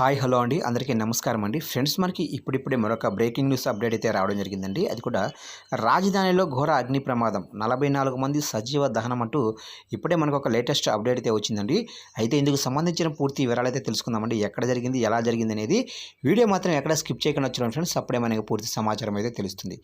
Hi hello అండి. అందరికీ నమస్కారం అండి. ఫ్రెండ్స్ మనకి ఇప్పుడిప్పుడే మరొక బ్రేకింగ్ న్యూస్ అప్డేట్ అయితే రావడం జరిగిందండి. అది కూడా రాజధానిలో ఘోర అగ్ని ప్రమాదం. నలభై నాలుగు మంది సజీవ దహనం అంటూ ఇప్పుడే మనకు ఒక లేటెస్ట్ అప్డేట్ అయితే వచ్చిందండి. అయితే ఇందుకు సంబంధించిన పూర్తి వివరాలు అయితే తెలుసుకుందామండి. ఎక్కడ జరిగింది ఎలా జరిగింది అనేది వీడియో మాత్రం ఎక్కడ స్కిప్ చేయకుండా వచ్చిన ఫ్రెండ్స్. అప్పుడే మనకి పూర్తి సమాచారం అయితే తెలుస్తుంది.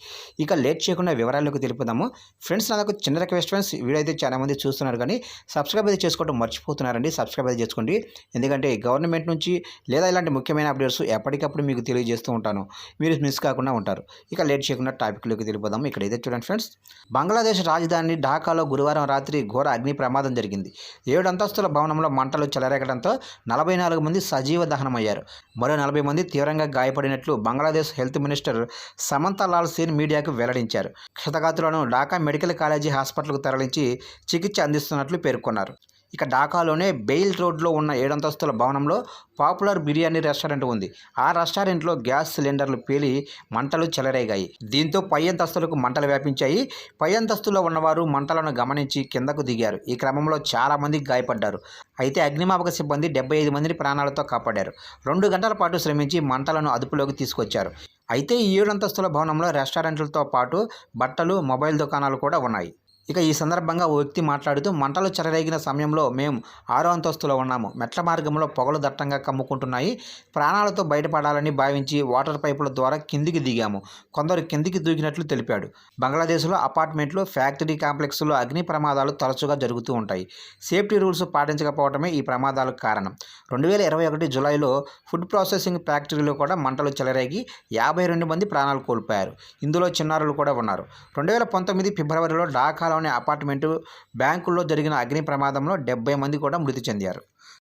ఇక లేట్ చేయకుండా వివరాల్లోకి తెలుపుదాము ఫ్రెండ్స్ నాకు చిన్న రిక్వెస్ట్ ఫ్రెండ్స్. వీడియో అయితే చాలామంది చూస్తున్నారు కానీ సబ్స్క్రైబ్ అయితే చేసుకోవడం మర్చిపోతున్నారండి. సబ్స్క్రైబ్ అయితే చేసుకోండి. ఎందుకంటే గవర్నమెంట్ నుంచి లేదా ఇలాంటి ముఖ్యమైన అప్డేట్స్ ఎప్పటికప్పుడు మీకు తెలియజేస్తూ ఉంటాను. మీరు మిస్ కాకుండా ఉంటారు. ఇక లేట్ చేయకుండా టాపిక్లోకి తెలిపోదాం ఇక్కడ ఇదే చూడండి ఫ్రెండ్స్ బంగ్లాదేశ్ రాజధాని ఢాకాలో గురువారం రాత్రి ఘోర అగ్ని ప్రమాదం జరిగింది. ఏడు అంతస్తుల భవనంలో మంటలు చెలరేగడంతో నలభై నాలుగు మంది సజీవ దహనమయ్యారు. మరో నలభై మంది తీవ్రంగా గాయపడినట్లు బంగ్లాదేశ్ హెల్త్ మినిస్టర్ సమంత లాల్ సేన్ మీడియాకు వెల్లడించారు. క్షతగాతులను ఢాకా మెడికల్ కాలేజీ హాస్పిటల్కు తరలించి చికిత్స అందిస్తున్నట్లు పేర్కొన్నారు. ఇక ఢాకాలోనే బెయిల్ రోడ్లో ఉన్న ఏడంతస్తుల భవనంలో పాపులర్ బిర్యానీ రెస్టారెంట్ ఉంది. ఆ రెస్టారెంట్లో గ్యాస్ సిలిండర్లు పేలి మంటలు చెలరేగాయి. దీంతో పై అంతస్తులకు మంటలు వ్యాపించాయి. పై అంతస్తులో ఉన్నవారు మంటలను గమనించి కిందకు దిగారు. ఈ క్రమంలో చాలామంది గాయపడ్డారు. అయితే అగ్నిమాపక సిబ్బంది డెబ్బై ఐదు మందిని ప్రాణాలతో కాపాడారు. రెండు గంటల పాటు శ్రమించి మంటలను అదుపులోకి తీసుకొచ్చారు. అయితే ఈ ఏడు అంతస్తుల భవనంలో రెస్టారెంట్లతో పాటు బట్టలు మొబైల్ దుకాణాలు కూడా ఉన్నాయి. ఇక ఈ సందర్భంగా ఓ వ్యక్తి మాట్లాడుతూ మంటలు చెలరేగిన సమయంలో మేము ఆరో అంతస్తులో ఉన్నాము. మెట్ల మార్గంలో పొగలు దట్టంగా కమ్ముకుంటున్నాయి. ప్రాణాలతో బయటపడాలని భావించి వాటర్ పైపుల ద్వారా కిందికి దిగాము. కొందరు కిందికి దూకినట్లు తెలిపాడు. బంగ్లాదేశ్లో అపార్ట్మెంట్లు ఫ్యాక్టరీ కాంప్లెక్స్లో అగ్ని ప్రమాదాలు తరచుగా జరుగుతూ ఉంటాయి. సేఫ్టీ రూల్స్ పాటించకపోవడమే ఈ ప్రమాదాలకు కారణం. రెండు వేల ఇరవై ఒకటి జులైలో ఫుడ్ ప్రాసెసింగ్ ఫ్యాక్టరీలో కూడా మంటలు చెలరేగి యాభై రెండు మంది ప్రాణాలు కోల్పోయారు. ఇందులో చిన్నారులు కూడా ఉన్నారు. రెండు వేల పంతొమ్మిది ఫిబ్రవరిలో ఢాకాలోని అపార్ట్మెంటు బ్యాంకుల్లో జరిగిన అగ్ని ప్రమాదంలో డెబ్బై మంది కూడా మృతి చెందారు.